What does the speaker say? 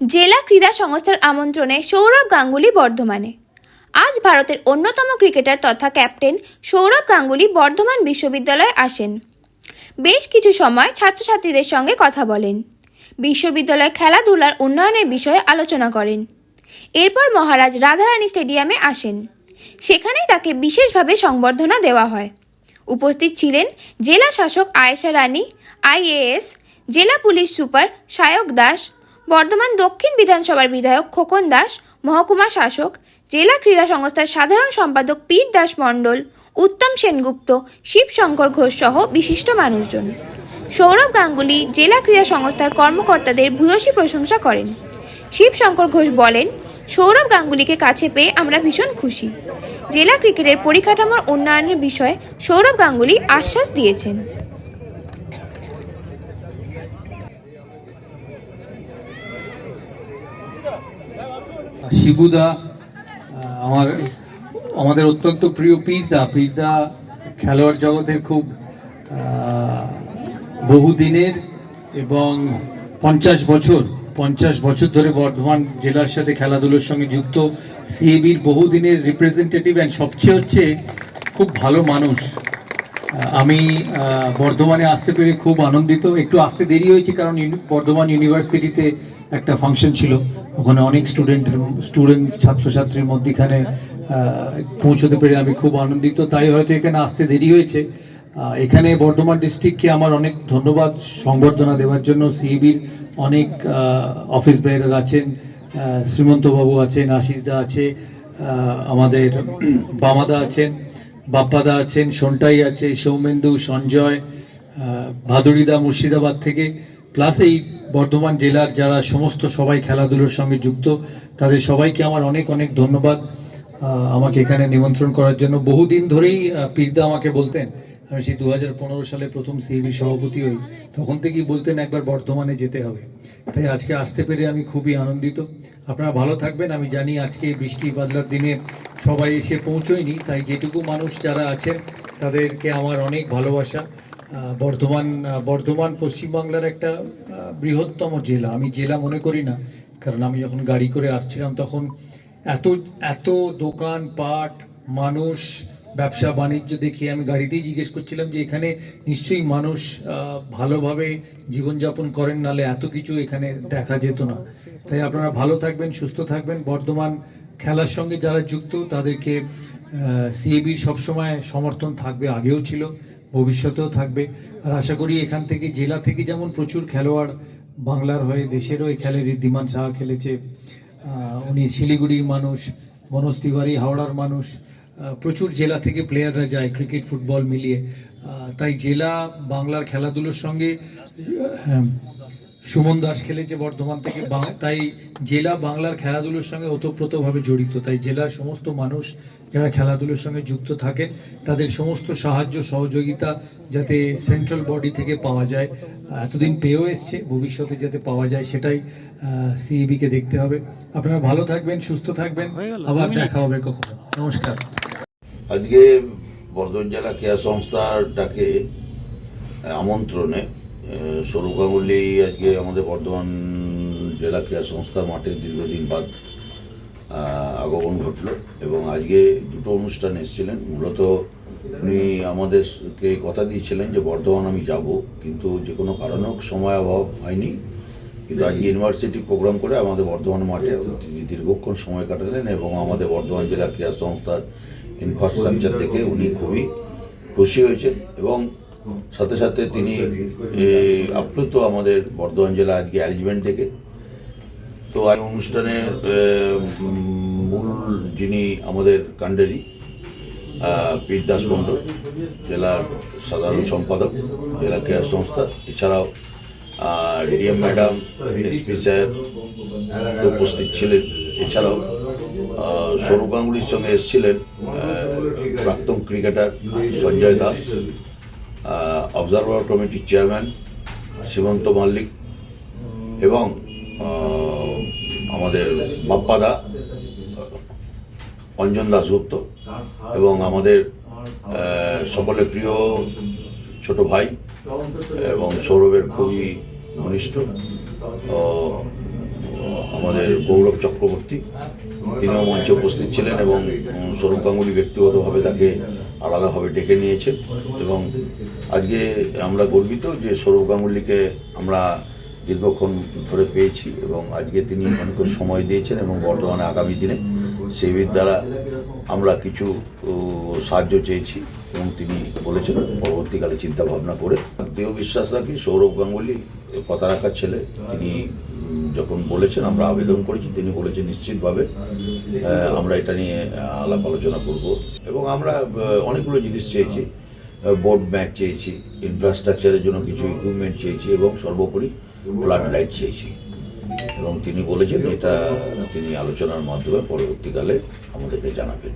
জেলা ক্রীড়া সংস্থার আমন্ত্রণে সৌরভ গাঙ্গুলি বর্ধমানে। আজ ভারতের অন্যতম ক্রিকেটার তথা ক্যাপ্টেন সৌরভ গাঙ্গুলি বর্ধমান বিশ্ববিদ্যালয়ে আসেন। বেশ কিছু সময় ছাত্রছাত্রীদের সঙ্গে কথা বলেন। বিশ্ববিদ্যালয় খেলাধুলার উন্নয়নের বিষয়ে আলোচনা করেন। এরপর মহারাজ রাধারানী স্টেডিয়ামে আসেন। সেখানেই তাকে বিশেষভাবে সংবর্ধনা দেওয়া হয়। উপস্থিত ছিলেন জেলা শাসক আয়েশা রানী, আইএএস, জেলা পুলিশ সুপার সায়ক দাস বর্ধমান দক্ষিণ বিধানসভার বিধায়ক খোকন দাস, মহকুমা শাসক, জেলা ক্রীড়া সংস্থার সাধারণ সম্পাদক পীর দাস মণ্ডল, উত্তম সেনগুপ্ত, শিবশঙ্কর ঘোষ সহ বিশিষ্ট মানুষজন। সৌরভ গাঙ্গুলি জেলা ক্রীড়া সংস্থার কর্মকর্তাদের ভূয়সী প্রশংসা করেন। শিবশঙ্কর ঘোষ বলেন, সৌরভ গাঙ্গুলিকে কাছে পেয়ে আমরা ভীষণ খুশি। জেলা ক্রিকেটের পরিকাঠামোর উন্নয়নের বিষয়ে সৌরভ গাঙ্গুলি আশ্বাস দিয়েছেন। শিবুদা আমার, আমাদের অত্যন্ত প্রিয় পীরদা। পীরদা খেলোয়াড় জগতের খুব বহুদিনের এবং পঞ্চাশ বছর পঞ্চাশ বছর ধরে বর্ধমান জেলার সাথে খেলাধুলোর সঙ্গে যুক্ত। সিএবির বহুদিনের রিপ্রেজেন্টেটিভ অ্যান্ড সবচেয়ে হচ্ছে খুব ভালো মানুষ। আমি বর্ধমানে আসতে পেরে খুব আনন্দিত। একটু আসতে দেরি হয়েছে কারণ বর্ধমান ইউনিভার্সিটিতে একটা ফাংশন ছিল। ওখানে অনেক স্টুডেন্টের স্টুডেন্ট ছাত্রছাত্রীর মধ্যেখানে পৌঁছতে পেরে আমি খুব আনন্দিত। তাই হয়তো এখানে আসতে দেরি হয়েছে। এখানে বর্ধমান ডিস্ট্রিক্টকে আমার অনেক ধন্যবাদ সংবর্ধনা দেওয়ার জন্য। সিইবির অনেক অফিস বেয়ারার আছেন শ্রীমন্তবাবু আছেন আশিস দা আছে আমাদের বামাদা আছেন বাপ্পাদা আছেন সন্টাই আছে সৌমেন্দু সঞ্জয় আহ, ভাদুড়িদা মুর্শিদাবাদ থেকে। প্লাস এই বর্ধমান জেলার যারা সমস্ত সবাই খেলাধুলোর সঙ্গে যুক্ত, তাদের সবাইকে আমার অনেক অনেক ধন্যবাদ আমাকে এখানে নিমন্ত্রণ করার জন্য। বহুদিন ধরেই পীরদা আমাকে বলতেন, আমি সেই দু হাজার পনেরো সালে প্রথম সিবি সভাপতি হই, তখন থেকেই বলতেন একবার বর্ধমানে যেতে হবে। তাই আজকে আসতে পেরে আমি খুবই আনন্দিত। আপনারা ভালো থাকবেন, আমি জানি আজকে বৃষ্টি বাদলার দিনে সবাই এসে পৌঁছয়নি, তাই যেটুকু মানুষ যারা আছেন, তাদেরকে আমার অনেক ভালোবাসা। বর্ধমান বর্ধমান পশ্চিমবাংলার একটা বৃহত্তম জেলা। আমি জেলা মনে করি না, কারণ আমি যখন গাড়ি করে আসছিলাম তখন এত এত দোকান, পাট, মানুষ, ব্যবসা, বাণিজ্য দেখে আমি গাড়িতেই জিজ্ঞেস করছিলাম যে এখানে নিশ্চয়ই মানুষ ভালোভাবে জীবনযাপন করেন, নালে এত কিছু এখানে দেখা যেত না। তাই আপনারা ভালো থাকবেন, সুস্থ থাকবেন। বর্ধমান খেলার সঙ্গে যারা যুক্ত, তাদেরকে সিএবির সবসময় সমর্থন থাকবে, আগেও ছিল। ভবিষ্যতেও থাকবে। আর আশা করি এখান থেকে জেলা থেকে যেমন প্রচুর খেলোয়াড় বাংলার হয়ে দেশেরও এই খেলে ঋদ্ধিমান সাহা খেলেছে। উনি শিলিগুড়ির মানুষ মনোজ তিওয়ারি হাওড়ার মানুষ প্রচুর জেলা থেকে প্লেয়াররা যায় ক্রিকেট ফুটবল মিলিয়ে। তাই জেলা বাংলার খেলাধুলোর সঙ্গে হ্যাঁ, সুমন দাস খেলেছে বর্ধমান থেকে তাই জেলা বাংলার খেলাধুলোর সঙ্গে ওতপ্রোতভাবে জড়িত। তাই জেলার সমস্ত মানুষ যারা খেলাধুলোর সঙ্গে যুক্ত থাকেন তাদের সমস্ত সাহায্য সহযোগিতা যাতে সেন্ট্রাল বডি থেকে পাওয়া যায় এতদিন পেয়েও এসছে ভবিষ্যতে যাতে পাওয়া যায় সেটাই সিইবি কে দেখতে হবে। আপনারা ভালো থাকবেন সুস্থ থাকবেন। আবার দেখা হবে কখনো। নমস্কার। আজকে বর্ধমান জেলা ক্রীড়া সংস্থার ডাকে আমন্ত্রণে সৌরভ গাঙ্গুলি আজকে আমাদের বর্ধমান জেলা ক্রীড়া সংস্থার মাঠে দীর্ঘদিন বাদ আগমন ঘটল এবং আজকে দুটো অনুষ্ঠান এসেছিলেন। মূলত উনি আমাদেরকে কথা দিয়েছিলেন যে, বর্ধমান আমি যাব, কিন্তু যে কোনো কারণে হোক সময় অভাব হয়নি। কিন্তু আজকে ইউনিভার্সিটি প্রোগ্রাম করে আমাদের বর্ধমান মাঠে তিনি দীর্ঘক্ষণ সময় কাটালেন এবং আমাদের বর্ধমান জেলা ক্রীড়া সংস্থার ইনফ্রাস্ট্রাকচার দেখে উনি খুবই খুশি হয়েছেন এবং সাথে সাথে তিনি আপ্লুত আমাদের বর্ধমান জেলা আজকে অ্যারেঞ্জমেন্ট থেকে। তো আজ অনুষ্ঠানের মূল যিনি আমাদের কাণ্ডারি পীর দাস মণ্ডল জেলার সাধারণ সম্পাদক জেলা ক্রীড়া সংস্থা এছাড়াও ডিএম ম্যাডাম এসপি স্যার উপস্থিত ছিলেন। এছাড়াও সৌরভ গাঙ্গুলির সঙ্গে এসেছিলেন প্রাক্তন ক্রিকেটার সঞ্জয় দাস। অবজারভার কমিটির চেয়ারম্যান সীমন্ত মাল্লিক এবং আমাদের বাপ্পাদা, অঞ্জন দাসগুপ্ত এবং আমাদের সকলের প্রিয় ছোট ভাই এবং সৌরভের খুবই ঘনিষ্ঠ আমাদের গৌরব চক্রবর্তী, তিনিও মঞ্চে উপস্থিত ছিলেন এবং সৌরভ গাঙ্গুলি ব্যক্তিগতভাবে তাকে আলাদাভাবে ডেকে নিয়েছেন এবং আজকে আমরা গর্বিত যে সৌরভ গাঙ্গুলিকে আমরা দীর্ঘক্ষণ ধরে পেয়েছি এবং আজকে তিনি অনেক সময় দিয়েছেন এবং বর্তমানে আগামী দিনে সেই দ্বারা আমরা কিছু সাহায্য চেয়েছি এবং তিনি বলেছেন পরবর্তীকালে চিন্তা ভাবনা করে। দেহ বিশ্বাস রাখি সৌরভ গাঙ্গুলি কথা রাখার ছেলে, তিনি যখন বলেছেন, আমরা আবেদন করেছি, তিনি বলেছেন নিশ্চিতভাবে আমরা এটা নিয়ে আলাপ আলোচনা করব। এবং আমরা অনেকগুলো জিনিস চেয়েছি বোর্ড ম্যাচ চেয়েছি ইনফ্রাস্ট্রাকচারের জন্য কিছু ইকুইপমেন্ট চেয়েছি, এবং সর্বোপরি ফ্লাড লাইট চেয়েছি। এবং তিনি বলেছেন, এটা তিনি আলোচনার মাধ্যমে পরবর্তীকালে আমাদেরকে জানাবেন।